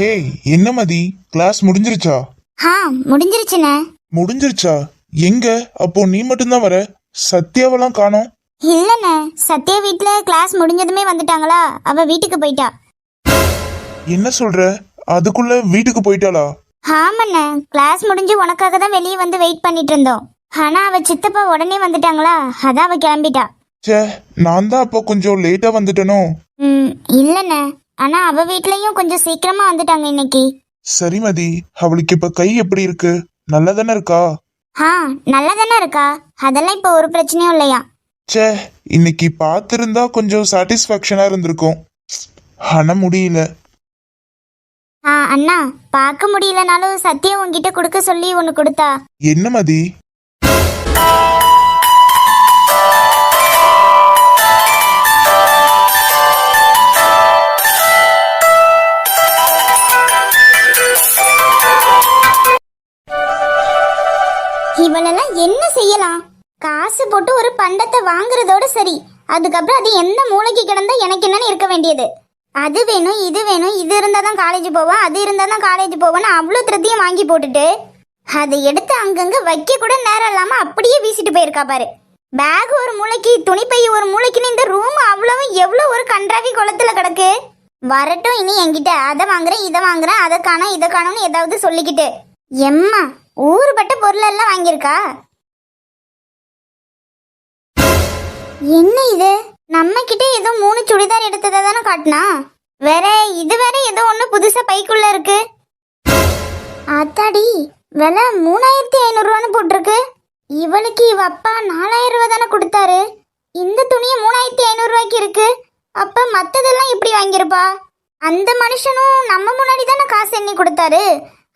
ஹே என்ன மதி? கிளாஸ் முடிஞ்சிருச்சா? ஆ முடிஞ்சிருச்சுண்ணே. முடிஞ்சிருச்சா? எங்க? அப்போ நீ மட்டும்தான் வர. சத்யாவெல்லாம் காணோம். இல்லைண்ணே சத்யா வீட்டில் கிளாஸ் முடிஞ்சதுமே வந்துட்டாங்களா? அவ வீட்டுக்கு போயிட்டா. என்ன சொல்ற? அதுக்குள்ள வீட்டுக்கு போயிட்டாளா? ஆமாண்ணே கிளாஸ் முடிஞ்சு உனக்காக தான் வெளியே வந்து வெயிட் பண்ணிட்டு இருந்தோம். ஆனா அவ சித்தப்பா உடனே வந்துட்டாங்களா? அதான் அவ கிளம்பிட்டா. ச்சே நான் தான் அப்போ கொஞ்சம் லேட்டா வந்துட்டேனோ? ம் இல்லைண்ணே. ஆனா அவ வீட்லயும் கொஞ்சம் சீக்கிரமா வந்துட்டாங்க இன்னைக்கு. சரி மதி. அவளுக்கு இப்ப கை எப்படி இருக்கு? நல்லா தானே இருக்கா? ஆ நல்லா தானே இருக்கா? அதெல்லாம் இப்போ ஒரு பிரச்சனையும் இல்லையா? ச்சே இன்னைக்கு பார்த்திருந்தா கொஞ்சம் சாட்டிஸ்ஃபேக்ஷனா இருந்திருக்கும். ஆனா முடியல. ஆ அண்ணா பார்க்க முடியலனாலும் சத்யா உன்கிட்ட கொடுக்க சொல்லி ஒன்று கொடுத்தா. என்ன மதி? இவளெல்லாம் என்ன செய்யலாம்? காசு போட்டு ஒரு பண்டத்தை வாங்குறதோட சரி. அதுக்கப்புறம் அது எந்த மூளைக்கு கிடந்தா எனக்கு என்னன்னு இருக்க வேண்டியது. அது வேணும் இது வேணும் இது இருந்தால் தான் காலேஜ் போவேன் அது இருந்தால் தான் காலேஜ் போவேன்னு அவ்வளோ திருத்தியும் வாங்கி போட்டுட்டு அதை எடுத்து அங்கங்க வைக்க கூட நேரம் இல்லாமல் அப்படியே வீசிட்டு போயிருக்கா பாரு. பேக் ஒரு மூளைக்கு துணிப்பை ஒரு மூளைக்குன்னு இந்த ரூம் அவ்வளவும் எவ்வளோ ஒரு கன்றாவி குளத்துல கிடக்கு. வரட்டும் இனி என்கிட்ட அதை வாங்குறேன் இதை வாங்குறேன் அதை காணும் இதை காணும்னு ஏதாவது சொல்லிக்கிட்டு. எம்மா ஊறுபட்ட பொருள் எல்லாம் வாங்கியிருக்கா? என்ன இது? நம்ம கிட்ட ஏதோ மூணு சுடிதார் எடுத்ததை தானே காட்டினா? வேற இது வேற ஏதோ ஒன்று புதுசா பைக்குள்ள இருக்கு. அத்தாடி விலை மூணாயிரத்தி ஐநூறுரூவான்னு போட்டிருக்கு. இவளுக்கு இவ அப்பா நாலாயிரம் ரூபா தானே கொடுத்தாரு. இந்த துணியை மூணாயிரத்தி ஐநூறுரூவாய்க்கு இருக்கு. அப்ப மத்ததெல்லாம் இப்படி வாங்கியிருப்பா? அந்த மனுஷனும் நம்ம முன்னாடி தானே காசு எண்ணி கொடுத்தாரு.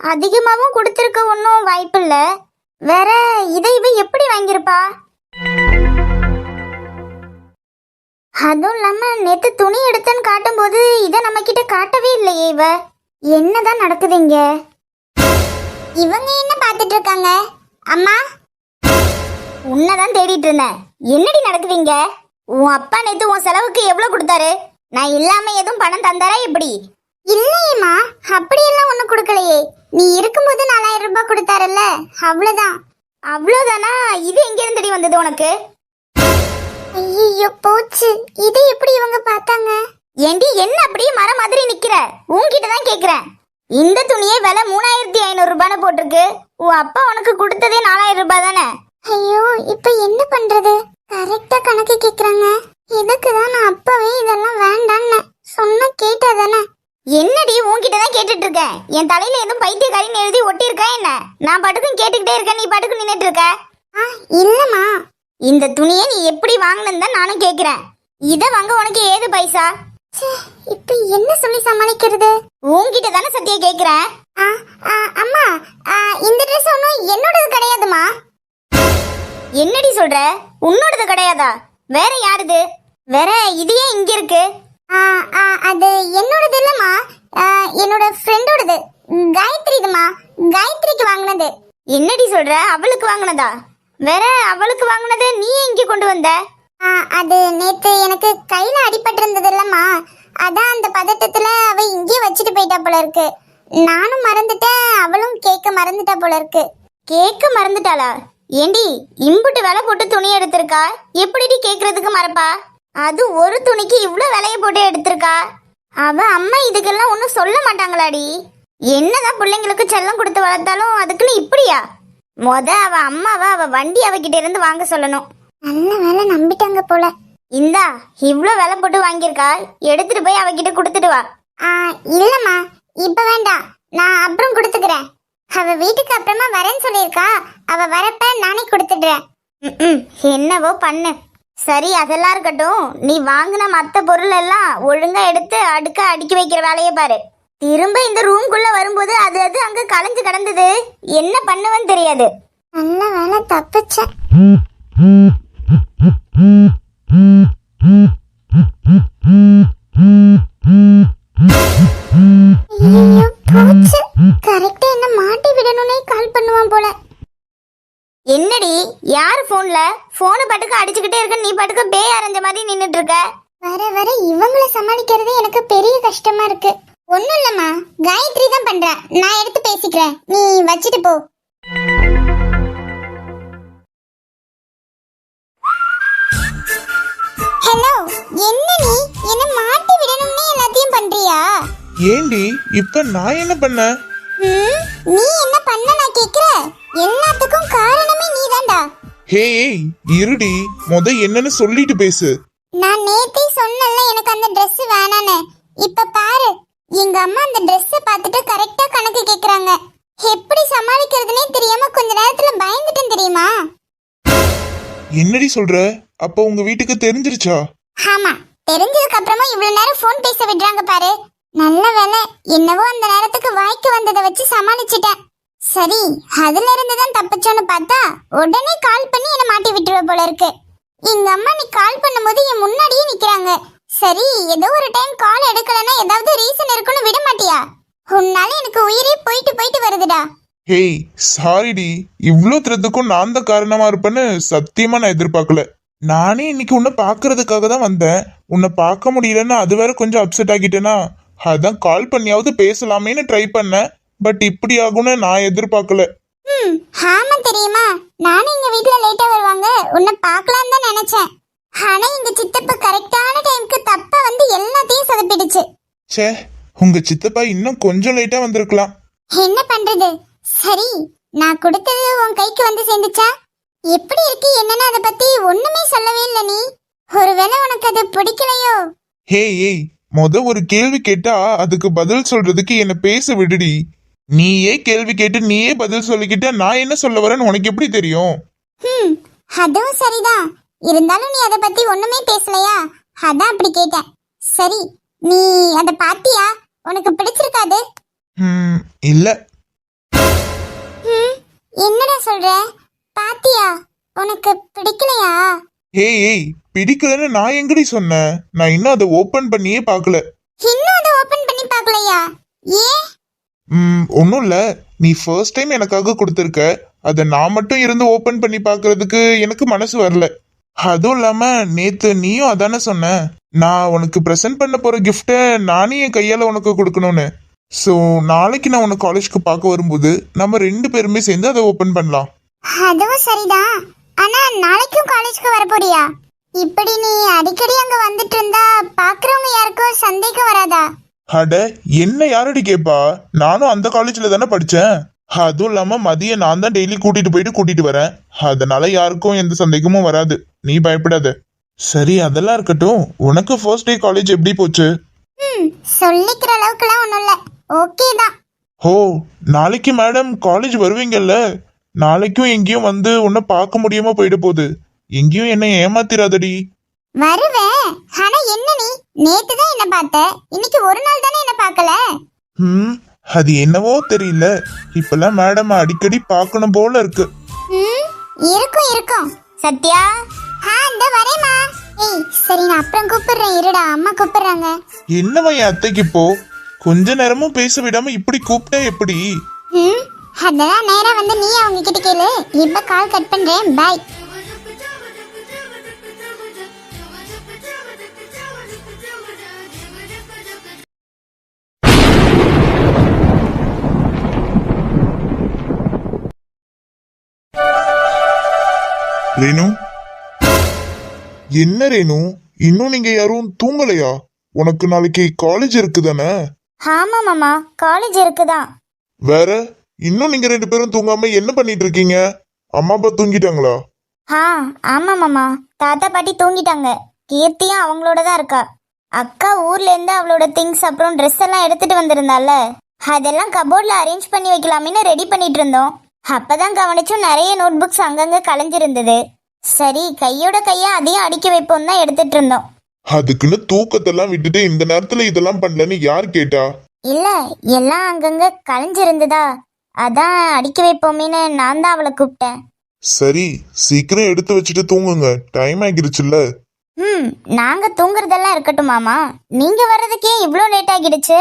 அதிகமாகவும் கொடுத்துருக்க ஒன்றும் வாய்ப்பில்ல. வேற இதை இவ எப்படி வாங்கியிருப்பா? அதுவும் இல்லாம நேத்து துணி எடுத்தேன்னு காட்டும்போது இதை நம்ம கிட்ட காட்டவே இல்லையே இவ. என்னதான் நடக்குது இங்க? இவங்க என்ன பார்த்துட்டு இருக்காங்க? அம்மா? உன்னதான் தேடிட்டு இருந்தேன். என்னடி நடக்குதுங்க உன் அப்பா நேத்து உன் செலவுக்கு எவ்வளவு கொடுத்தாரு? நான் இல்லாம எதுவும் பணம் தந்தாரா எப்படி? இல்லையேம்மா. அப்படியெல்லாம் ஒன்றும் கொடுக்கலையே. நீ இருக்கும்போது நாலாயிரம் ரூபாய் கொடுத்தாருல்ல? அவ்வளோதான் அவ்வளோதானா இது எங்க இருந்தடி வந்தது உனக்கு? ஐயோ போச்சு. இது எப்படி இவங்க பார்த்தாங்க? ஏண்டி என்ன அப்படியே மரம் மாதிரி நிக்கிற? உன்கிட்ட தான் கேக்குறேன். இந்த துணியே விலை மூணாயிரத்தி ஐநூறு ரூபான்னு போட்டிருக்கு. உன் அப்பா உனக்கு கொடுத்ததே நாலாயிரம் ரூபாய் தானே? ஐயோ இப்ப என்ன பண்றது? கரெக்டா கணக்கு கேக்குறாங்க. இதுக்கு தான் நான் அப்பவே இதெல்லாம் வேண்டான்னு சொன்னா கேட்டா தானே? என்னடி உன்கிட்ட தான் கேட்டுட்டு இருக்கேன் என் தலையில எதுவும் பைத்தியக்காரின்னு எழுதி ஒட்டி இருக்கா என்ன? நான் பாட்டுக்கும் கேட்டுக்கிட்டே இருக்கேன் நீ பாட்டுக்கும் நின்னுட்டு இருக்க இல்லம்மா. இந்த துணியை நீ எப்படி வாங்கினு தான் நானும் கேக்குறேன். இத வாங்க உனக்கு ஏது பைசா? இப்ப என்ன சொல்லி சமாளிக்கிறது? உன்கிட்ட தானே சத்தியா கேக்குறேன். அம்மா இந்த ட்ரெஸ் ஒன்றும் என்னோடது கிடையாதுமா என்னடி சொல்ற? உன்னோடது கிடையாதா? வேற யாருது? வேற இது ஏன் இங்க இருக்கு. அது என்னோடது இல்லம்மா. என்னோட ஃப்ரெண்டோடது காயத்ரிதுமா காயத்ரிக்கு வாங்கினது. என்னடி சொல்ற? அவளுக்கு வாங்கினதா? வேற அவளுக்கு வாங்கினது நீ எங்க கொண்டு வந்த? அது நேத்து எனக்கு கையில அடிபட்டிருந்தது இல்லம்மா. அதான் அந்த பதட்டத்துல அவ இங்கே வச்சுட்டு போயிட்டா போல இருக்கு. நானும் மறந்துட்டேன். அவளும் கேக்க மறந்துட்டா போல இருக்கு. கேக்க மறந்துட்டாளா? ஏண்டி இம்புட்டு வேலை போட்டு துணி எடுத்திருக்கா? எப்படிடி கேக்குறதுக்கு மறப்பா? அது ஒரு துணிக்கு இவ்ளோ விலைய போட்டு எடுத்திருக்கா? அவ அம்மா இதுக்கெல்லாம் ஒன்றும் சொல்ல மாட்டாங்களாடி. என்னதான் பிள்ளைங்களுக்கு செல்லம் கொடுத்து வளர்த்தாலும் அதுக்குன்னு இப்படியா? மொத அவ அம்மாவை அவ வண்டி அவகிட்ட இருந்து வாங்க சொல்லணும். நல்ல வேலை நம்பிட்டாங்க போல. இந்தா இவ்ளோ விலை போட்டு வாங்கியிருக்கா? எடுத்துட்டு போய் அவகிட்ட கொடுத்துட்டு வா. இல்லம்மா இப்ப வேண்டாம். நான் அப்புறம் கொடுத்துக்கிறேன். அவ வீட்டுக்கு அப்புறமா வரேன்னு சொல்லியிருக்கா. அவ வரப்ப நானே கொடுத்துடுறேன். என்னவோ பண்ணு. சரி அதெல்லாம் இருக்கட்டும். நீ வாங்கின மத்த பொருள் எல்லாம் ஒழுங்கா எடுத்து அடுக்க அடுக்கி வைக்கிற வேலையை பாரு. திரும்ப இந்த ரூம்குள்ள வரும்போது அது அது அங்க கலைஞ்சு கிடந்தது. என்ன பண்ணுவேன்னு தெரியாது. நல்ல வேலை தப்பிச்சேன் பாட்டுக்கு அடிச்சுக்கிட்டே இருக்க நீ பாட்டுக்கு பேய் அரைஞ்ச மாதிரி நின்னுட்டு இருக்க. வர வர இவங்கள சமாளிக்கிறது எனக்கு பெரிய கஷ்டமா இருக்கு. ஒண்ணும் இல்லம்மா காயத்ரி தான் பண்றா. நான் எடுத்து பேசிக்கிறேன். நீ வச்சுட்டு போ. ஹலோ என்ன நீ? என்ன மாட்டி விடணும்னே எல்லாத்தையும் பண்றியா? ஏண்டி இப்ப நான் என்ன பண்ணேன் ம், நீ என்ன பண்ண நான் கேக்குற? எல்லாத்துக்கும் காரணமே நீதான்டா. ஹே ஏய், இருடி முத என்னன்னு சொல்லிட்டு பேசு. நான் நேத்தே சொன்னல எனக்கு அந்த Dress வேணான்னு. இப்ப பாரு எங்க அம்மா அந்த Dress பார்த்துட்டு கரெக்டா கணக்கு கேக்குறாங்க. எப்படி சமாளிக்கிறதுனே தெரியாம கொஞ்ச நேரத்துல பயந்துட்டேன் தெரியுமா? என்னடி சொல்ற? அப்ப உங்க வீட்டுக்கு தெரிஞ்சிருச்சா? ஆமா தெரிஞ்சதுக்கு அப்புறமா இவ்வளவு நேரம் ஃபோன் பேச விடுறாங்க பாரு. நல்ல வேலை என்னவோ அந்த நேரத்துக்கு வாய்க்கு வந்ததை வச்சு சமாளிச்சிட்டேன். சரி அதுல இருந்து தான் தப்பிச்சோன்னு பார்த்தா உடனே கால் பண்ணி என்ன மாட்டி விட்டுருவ போல இருக்கு. எங்க அம்மா நீ கால் பண்ணும்போது என் முன்னாடியே நிக்கிறாங்க. சரி ஏதோ ஒரு டைம் கால் எடுக்கலன்னா ஏதாவது ரீசன் இருக்குன்னு விட மாட்டியா? உன்னால எனக்கு உயிரே போயிட்டு போயிட்டு வருதுடா. ஹேய் சாரிடி இவ்வளோ திறத்துக்கும் நான் தான் காரணமா இருப்பேன்னு சத்தியமா நான் எதிர்பார்க்கல. நானே இன்னைக்கு உன்னை பாக்குறதுக்காக தான் வந்தேன். உன்னை பார்க்க முடியலன்னு அது வேற கொஞ்சம் அப்செட் ஆகிட்டேனா? அதான் கால் பண்ணியாவது பேசலாமேன்னு ட்ரை பண்ணேன். பட் இப்படி ஆகும்னு நான் எதிர்பார்க்கல. ம் ஆமா தெரியுமா. நானும் எங்க வீட்ல லேட்டா வருவாங்க. உன்னை பார்க்கலாம் தான் நினைச்சேன். ஆனா எங்க சித்தப்பா கரெக்டான டைம்க்கு தப்பா வந்து எல்லாத்தையும் சொதப்பிடுச்சு. ச்சே உங்க சித்தப்பா இன்னும் கொஞ்சம் லேட்டா வந்திருக்கலாம். என்ன பண்றது? சரி நான் கொடுத்தது உன் கைக்கு வந்து சேர்ந்துச்சா? எப்படி இருக்கு என்னன்னு அதை பத்தி ஒண்ணுமே சொல்லவே இல்ல நீ. ஒருவேளை உனக்கு அது பிடிக்கலையோ? ஹே ஏய் முத ஒரு கேள்வி கேட்டா அதுக்கு பதில் சொல்றதுக்கு என்ன பேச விடுடி. நீயே கேள்வி கேட்டு நீயே பதில் சொல்லிக்கிட்ட நான் என்ன சொல்ல வரேன்னு உனக்கு எப்படி தெரியும்? ம் அதுவும் சரிதான். இருந்தாலும் நீ அதை பத்தி ஒண்ணுமே பேசலையா? அதான் அப்படி கேட்டேன். சரி நீ அதை பாத்தியா? உனக்கு பிடிச்சிருக்காது? ம் இல்ல. ம், என்னடா சொல்ற? பாத்தியா? உனக்கு பிடிக்கலையா? ஏய் ஏய் பிடிக்கலன்னு நான் எங்கடி சொன்னேன்? நான் இன்னும் அதை ஓபன் பண்ணியே பார்க்கல. இன்னும் அதை ஓபன் பண்ணி பார்க்கலையா? ஏன்? ஒன்றும் இல்லை நீ ஃபர்ஸ்ட் டைம் எனக்காக கொடுத்துருக்க. அதை நான் மட்டும் இருந்து ஓப்பன் பண்ணி பார்க்கறதுக்கு எனக்கு மனசு வரல. அதுவும் இல்லாமல் நேற்று நீயும் அதானே சொன்ன. நான் உனக்கு ப்ரெசென்ட் பண்ண போகிற கிஃப்ட்டை நானே என் கையால் உனக்கு கொடுக்கணும்னு. ஸோ நாளைக்கு நான் உனக்கு காலேஜ்க்கு பார்க்க வரும்போது நம்ம ரெண்டு பேருமே சேர்ந்து அதை ஓப்பன் பண்ணலாம். அதுவும் சரிதான் ஆனா நாளைக்கும் காலேஜ்க்கு வர போறியா இப்படி நீ அடிக்கடி அங்க வந்துட்டு இருந்தா பாக்குறவங்க யாருக்கும் சந்தேகம் வராதா? அட என்ன யாரடி கேப்பா? நானும் அந்த காலேஜ்ல தானே படிச்சேன். அதுவும் இல்லாம மதியம் நான் தான் டெய்லி கூட்டிட்டு போயிட்டு கூட்டிட்டு வரேன். அதனால யாருக்கும் எந்த சந்தேகமும் வராது. நீ பயப்படாத. சரி அதெல்லாம் இருக்கட்டும். உனக்கு ஃபர்ஸ்ட் டே காலேஜ் எப்படி போச்சு? சொல்லிக்கிற அளவுக்குலாம் ஒண்ணும் இல்ல. ஓகே தான். ஓ நாளைக்கு மேடம் காலேஜ் வருவீங்கல்ல? நாளைக்கும் எங்கேயும் வந்து உன்னை பார்க்க முடியாம போயிட போகுது. எங்கேயும் என்ன ஏமாத்திராதடி. வருவேன் ஆனா என்ன நீ? நேத்து தான் என்ன பார்த்த. இன்னைக்கு ஒரு நாள் தானே என்ன பார்க்கல? ம் அது என்னவோ தெரியல. இப்பெல்லாம் மேடம் அடிக்கடி பார்க்கணும் போல இருக்கு. ம் இருக்கும் இருக்கும். சத்யா? ஆ இந்த வரேம்மா. ஏய் சரி நான் அப்புறம் கூப்பிடுறேன். இருடா அம்மா கூப்பிடுறாங்க. என்னவா என் அத்தைக்கு இப்போ? கொஞ்ச நேரமும் பேச விடாம இப்படி கூப்பிட்டா எப்படி? ம் அதெல்லாம் நேரா வந்து நீ அவங்க கிட்ட கேளு. இப்ப கால் கட் பண்றேன். பாய் ரேணு? என்ன ரேணு? இன்னும் நீங்க யாரும் தூங்கலையா? உனக்கு நாளைக்கு காலேஜ் இருக்குதானே? ஆமா மாமா. காலேஜ் இருக்குதான் வேற? இன்னும் நீங்க ரெண்டு பேரும் தூங்காம என்ன பண்ணிட்டு இருக்கீங்க? அம்மா அப்பா தூங்கிட்டாங்களா? ஆ ஆமா மாமா. தாத்தா பாட்டி தூங்கிட்டாங்க. கீர்த்தியும் அவங்களோட தான் இருக்கா. அக்கா ஊர்ல இருந்து அவளோட திங்ஸ் அப்புறம் ட்ரெஸ் எல்லாம் எடுத்துட்டு வந்திருந்தால அதெல்லாம் கபோர்ட்ல அரேஞ்ச் பண்ணி வைக்கலாமேன்னு ரெடி பண்ணிட்டு இருந்தோம். அப்பதான் கவனிச்சும் நிறைய நோட் புக்ஸ் அங்கங்க கலைஞ்சிருந்தது. சரி கையோட கையா அதையும் அடுக்கி வைப்போம் தான் எடுத்துட்டு இருந்தோம். அதுக்குன்னு தூக்கத்தெல்லாம் விட்டுட்டு இந்த நேரத்துல இதெல்லாம் பண்ணலன்னு யார் கேட்டா? இல்ல எல்லாம் அங்கங்க கலைஞ்சிருந்ததா? அதான் அடுக்கி வைப்போமேன்னு நான் தான் அவளை கூப்பிட்டேன். சரி சீக்கிரம் எடுத்து வச்சுட்டு தூங்குங்க. டைம் ஆகிருச்சுல்ல ம் நாங்க தூங்குறதெல்லாம் இருக்கட்டும் மாமா. நீங்க வர்றதுக்கே இவ்வளோ லேட் ஆகிடுச்சு.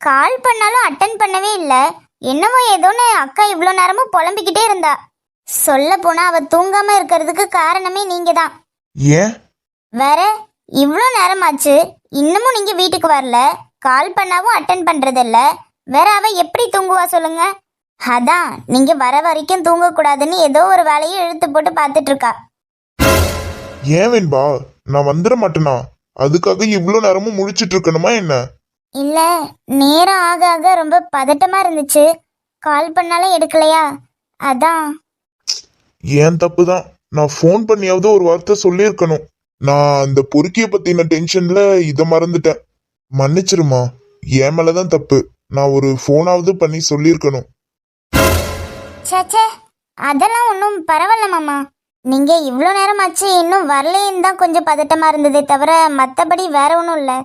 கால் பண்ணாலும் அட்டன் பண்ணவே இல்ல. என்னமோ ஏதோன்னு அக்கா இவ்வளோ நேரமும் புலம்பிக்கிட்டே இருந்தா. சொல்ல போனா அவ தூங்காம இருக்கிறதுக்கு காரணமே நீங்க தான் ஏன்? வேற இவ்வளோ நேரமாச்சு இன்னமும் நீங்க வீட்டுக்கு வரல கால் பண்ணாவும் அட்டன் பண்றது இல்ல வேற அவ எப்படி தூங்குவா சொல்லுங்க? அதான் நீங்க வர வரைக்கும் தூங்க கூடாதுன்னு ஏதோ ஒரு வேலையை இழுத்து போட்டு பார்த்துட்டு இருக்கா ஏன் வெண்பா? நான் வந்துட மாட்டேனா? அதுக்காக இவ்வளோ நேரமும் முழிச்சிட்டு இருக்கணுமா என்ன? இல்ல நேரம் ஆக ஆக ரொம்ப பதட்டமா இருந்துச்சு. கால் பண்ணாலும் எடுக்கலையா? அதான். ஏன் தப்பு தான் நான் ஃபோன் பண்ணியாவது ஒரு வார்த்தை சொல்லியிருக்கணும். நான் அந்த பொறுக்கிய பத்தின டென்ஷன்ல இதை மறந்துட்டேன். மன்னிச்சிருமா என் மேலதான் தப்பு. நான் ஒரு ஃபோனாவது பண்ணி சொல்லியிருக்கணும். சேச்சே அதெல்லாம் ஒன்றும் பரவாயில்ல மாமா. நீங்க இவ்வளோ நேரமாச்சு இன்னும் வரலேன்னு தான் கொஞ்சம் பதட்டமா இருந்ததே தவிர மற்றபடி வேற ஒன்றும் இல்லை.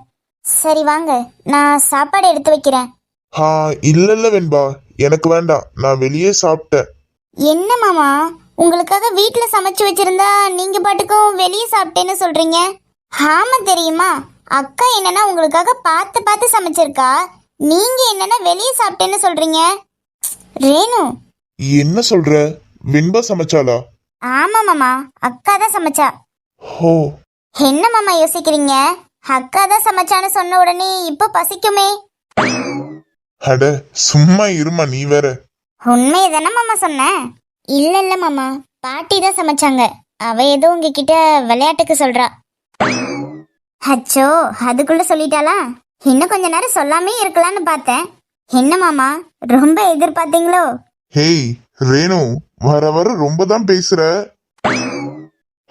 சரி வாங்க. நான் சாப்பாடு எடுத்து வைக்கிறேன். ஆ இல்ல இல்ல வெண்பா. எனக்கு வேண்டாம். நான் வெளியே சாப்பிட்டேன். என்ன மாமா? உங்களுக்காக வீட்டில் சமைச்சு வச்சிருந்தா நீங்க பாட்டுக்கும் வெளியே சாப்பிட்டேன்னு சொல்றீங்க. ஆமா தெரியுமா? அக்கா என்னன்னா உங்களுக்காக பார்த்து பார்த்து சமைச்சிருக்கா. நீங்க என்னன்னா வெளியே சாப்பிட்டேன்னு சொல்றீங்க. ரேணு. என்ன சொல்ற? வெண்பா சமைச்சாளா? ஆமா மாமா. அக்கா தான் சமைச்சா. ஹோ. என்ன மாமா யோசிக்கிறீங்க? அக்கா தான் சமைச்சான்னு சொன்ன உடனே இப்போ பசிக்குமே. அட சும்மா இருமா நீ வேற. உண்மையை தானே மாமா சொன்னேன் இல்ல இல்ல மாமா. பாட்டி தான் சமைச்சாங்க. அவ ஏதோ உங்ககிட்ட விளையாட்டுக்கு சொல்றா. அச்சோ அதுக்குள்ள சொல்லிட்டாளா? இன்னும் கொஞ்ச நேரம் சொல்லாமே இருக்கலாம்னு பார்த்தேன். என்ன மாமா ரொம்ப எதிர்பார்த்தீங்களோ? ஹேய் ரேணு வர வர ரொம்ப தான் பேசுற.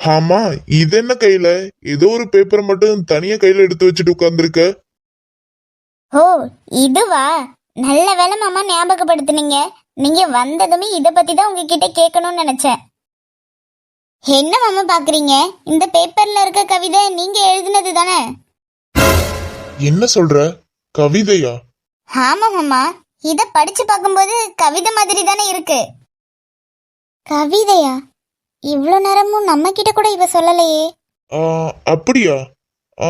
ஆமா இது என்ன கையில? ஏதோ ஒரு பேப்பர் மட்டும் தனியா கையில எடுத்து வச்சுட்டு உட்கார்ந்திருக்க. ஓ இதுவா? நல்ல வேலை மாமா ஞாபகப்படுத்துனீங்க. நீங்க வந்ததுமே இத பத்தி தான் உங்ககிட்ட கேட்கணும்னு நினைச்சேன். என்ன மாமா பாக்குறீங்க? இந்த பேப்பர்ல இருக்க கவிதை நீங்க எழுதினது தானே? என்ன சொல்ற? கவிதையா? ஆமா மாமா. இத படிச்சு பார்க்கும்போது கவிதை மாதிரி தானே இருக்கு. கவிதையா? இவ்வளோ நேரமும் நம்ம கிட்ட கூட இவ சொல்லலையே. ஆ, அப்படியா? ஆ,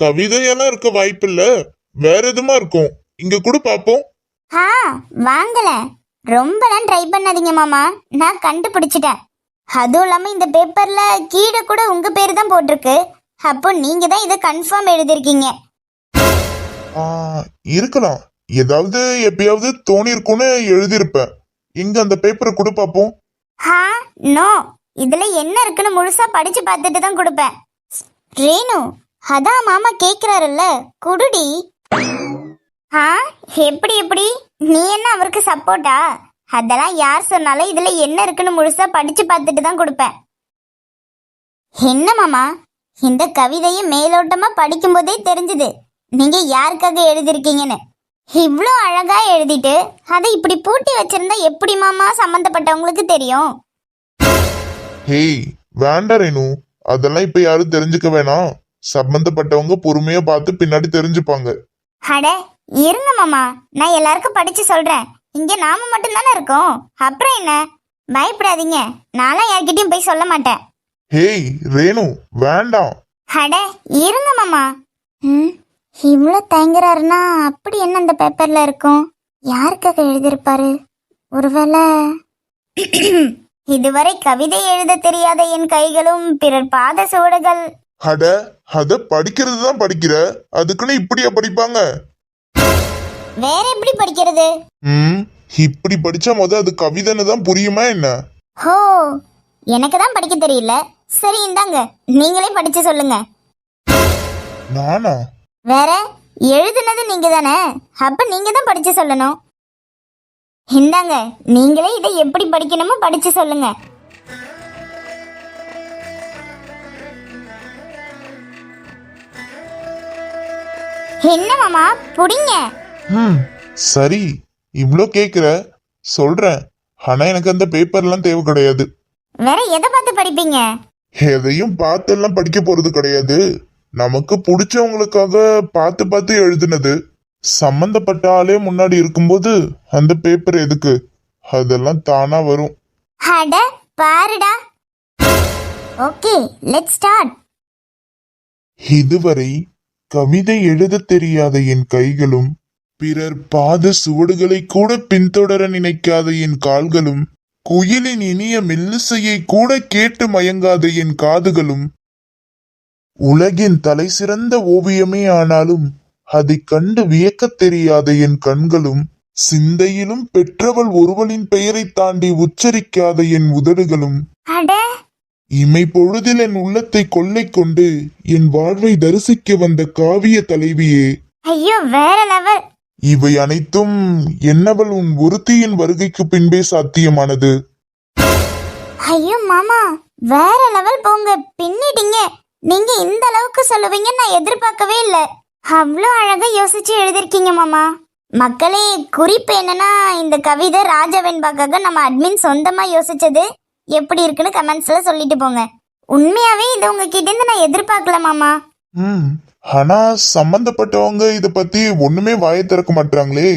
கவிதையெல்லாம் இருக்க வாய்ப்பில்ல. வேற எதுமா இருக்கும்? இங்க கூட பாப்போம். ஆ வாங்கல. ரொம்பலாம் ட்ரை பண்ணாதீங்க மாமா. நான் கண்டுபிடிச்சிட்டேன். அதுவும் இல்லாம இந்த பேப்பர்ல கீழே கூட உங்க பேர் தான் போட்டிருக்கு. அப்போ நீங்க தான் இதை கன்ஃபார்ம் எழுதிருக்கீங்க ஆ, இருக்கலாம். ஏதாவது எப்பயாவது தோணி இருக்கும்னு எழுதியிருப்பேன். இங்க அந்த பேப்பரை கூட பாப்போம். ஹா நோ. இதுல என்ன இருக்குன்னு முழுசா படிச்சு பார்த்துட்டு தான் கொடுப்பேன். ரேணு அதான் மாமா கேக்குறாருல்ல குடுடி. ஆ எப்படி எப்படி? நீ என்ன அவருக்கு சப்போர்ட்டா அதெல்லாம் யார் சொன்னாலும் இதுல என்ன இருக்குன்னு முழுசா படிச்சு பார்த்துட்டு தான் கொடுப்பேன். என்ன மாமா? இந்த கவிதையை மேலோட்டமா படிக்கும்போதே தெரிஞ்சுது. நீங்க யாருக்காக எழுதிருக்கீங்கன்னு இவ்வளோ அழகா எழுதிட்டு அதை இப்படி பூட்டி வச்சிருந்தா எப்படி மாமா சம்மந்தப்பட்டவங்களுக்கு தெரியும்? ஹேய் வேண்டாம் ரேணு. அதெல்லாம் இப்ப யாரும் தெரிஞ்சுக்க வேணாம். சம்பந்தப்பட்டவங்க பொறுமையா பார்த்து பின்னாடி தெரிஞ்சுப்பாங்க. அட இருங்க மாமா. நான் எல்லாருக்கும் படிச்சு சொல்றேன். இங்க நாம மட்டும் தானே இருக்கோம். அப்புறம் என்ன? பயப்படாதீங்க. நான்லாம் யார்கிட்டயும் போய் சொல்ல மாட்டேன். ஹேய் ரேணு வேண்டாம். அட இருங்க மாமா. ம் இவ்வளோ தயங்குறாருன்னா அப்படி என்ன அந்த பேப்பர்ல இருக்கும்? யாருக்காக எழுதியிருப்பாரு? ஒருவேளை இதுவரை கவிதை எழுத தெரியாத என் கைகளும் பிறர் பாத சுவடுகள் அட அத படிக்கிறது தான் படிக்கிற. அதுக்குன்னு இப்படியா படிப்பாங்க? வேற எப்படி படிக்கிறது? ம் இப்படி படிச்சா முத அது கவிதைன்னு தான் புரியுமா என்ன? ஹோ எனக்கு தான் படிக்க தெரியல. சரி இந்தாங்க. நீங்களே படிச்சு சொல்லுங்க. நானா? வேற எழுதுனது நீங்க தானே அப்ப நீங்க தான் படிச்சு சொல்லணும். இந்தாங்க நீங்களே இதை எப்படி படிக்கணுமோ படிச்சு சொல்லுங்க. என்ன மாமா புடிங்க. ம் சரி இவ்ளோ கேக்குற சொல்றேன். ஆனா எனக்கு அந்த பேப்பர்லாம் தேவை கிடையாது. வேற எதை பார்த்து படிப்பீங்க? எதையும் பார்த்தெல்லாம் படிக்க போறது கிடையாது. நமக்கு பிடிச்சவங்களுக்காக பார்த்து பார்த்து எழுதுனது. சம்பந்தப்பட்ட ஆளே முன்னாடி இருக்கும்போது அந்த பேப்பர் எதுக்கு? அதெல்லாம் தானா வரும். அட பாருடா. ஓகே லெட் ஸ்டார்ட் இதுவரை கவிதை எழுதத் தெரியாத என் கைகளும் பிறர் பாத சுவடுகளை கூட பின்தொடர நினைக்காத என் கால்களும் குயிலின் இனிய மெல்லிசையை கூட கேட்டு மயங்காத என் காதுகளும் உலகின் தலைசிறந்த ஓவியமே ஆனாலும் அதைக் கண்டு வியக்கத் தெரியாத என் கண்களும் சிந்தையிலும் பெற்றவள் ஒருவளின் பெயரைத் தாண்டி உச்சரிக்காத என் உதடுகளும். இமை பொழுதில் என் உள்ளத்தை கொள்ளை கொண்டு என் வாழ்வை தரிசிக்க வந்த காவிய தலைவியே. ஐயோ வேற லெவல். இவை அனைத்தும் என்னவள் உன் ஒருத்தியின் வருகைக்கு பின்பே சாத்தியமானது? ஐயோ மாமா வேற லெவல் போங்க. பின்னிட்டீங்க நீங்க இந்த அளவுக்கு சொல்லுவீங்கன்னு நான் எதிர்பார்க்கவே இல்லை. அவ்வளோ அழகா யோசிச்சு எழுதிருக்கீங்க மாமா. மக்களே குறிப்பு என்னன்னா இந்த கவிதை ராஜவெண்பாக்காக நம்ம அட்மின் சொந்தமா யோசிச்சது எப்படி இருக்குன்னு கமெண்ட்ஸ்ல சொல்லிட்டு போங்க. உண்மையாவே இது உங்ககிட்ட இருந்து நான் எதிர்பார்க்கல மாமா. ம். ஆனா சம்பந்தப்பட்டவங்க இத பத்தி ஒண்ணுமே வாயை திறக்க மாட்டாங்களே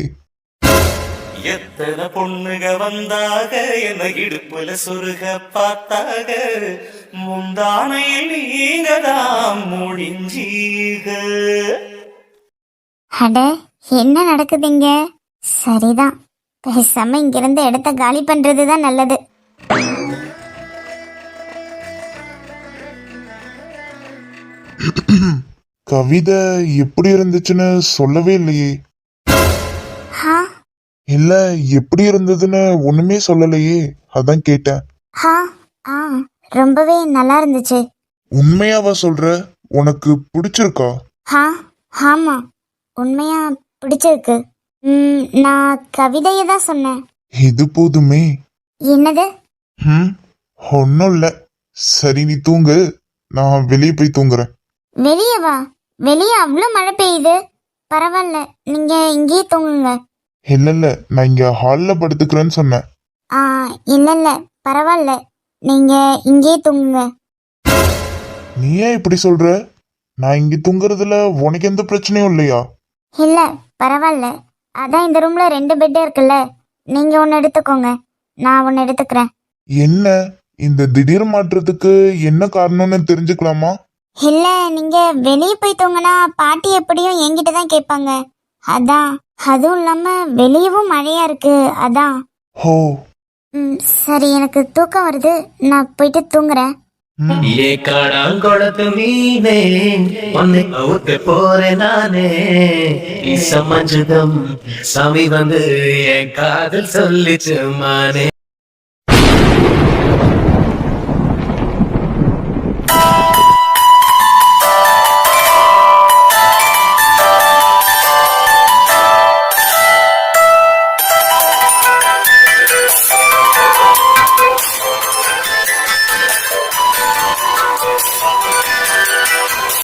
எத்தனை பொண்ணுக வந்தாக என்ன இடுப்புல சுருக பார்த்தாக. முந்தானையில் நீங்க தான் முடிஞ்சீக அட என்ன நடக்குதுங்க? சரிதான். பேசாம இங்கிருந்து இடத்த காலி பண்றது தான் நல்லது. கவிதை எப்படி இருந்துச்சுன்னு சொல்லவே இல்லையே. இல்ல எப்படி இருந்ததுன்னு ஒண்ணுமே சொல்லலையே. அதான் கேட்டேன். ரொம்பவே நல்லா இருந்துச்சு. உண்மையாவா சொல்ற? உனக்கு பிடிச்சிருக்கா? ஆமா. உண்மையா பிடிச்சிருக்கு. ம், நான் கவிதையை தான் சொன்னேன். இது போதுமே. என்னது? ம் ஒன்னும் இல்ல. சரி நீ தூங்கு. நான் வெளியே போய் தூங்குறேன். வெளியே வா. வெளியே அவ்வளோ மழை பெய்யுது. பரவாயில்ல. நீங்க இங்கேயே தூங்குங்க. இல்ல இல்ல. நான் இங்க ஹால்ல படுத்துக்கிறேன்னு சொன்னேன். ஆ இல்ல இல்ல. பரவாயில்ல. நீங்க இங்கேயே தூங்குங்க. நீ ஏன் இப்படி சொல்ற? நான் இங்க தூங்குறதுல உனக்கு எந்த பிரச்சனையும் இல்லையா? இல்ல பரவாயில்ல அதான் இந்த ரூம்ல ரெண்டு பெட் இருக்குல்ல. நீங்க ஒன்னு எடுத்துக்கோங்க. நான் ஒன்னு எடுத்துக்கிறேன். என்ன? இந்த திடீர் மாற்றத்துக்கு என்ன காரணம்னு தெரிஞ்சுக்கலாமா? இல்ல நீங்க வெளியே போய் தூங்கினா பாட்டி எப்படியும் என்கிட்ட தான் கேட்பாங்க. அதான். அதுவும் இல்லாம வெளியவும் மழையா இருக்கு. அதான். ஹோ. ம், சரி எனக்கு தூக்கம் வருது. நான் போயிட்டு தூங்குறேன். ஏ காடாங்கொளத்து மீனே உன்னை அவுத்து போறேன் நானே. இசமஞ்சுதம் சாமி வந்து என் காதல் சொல்லிச்சு மானே.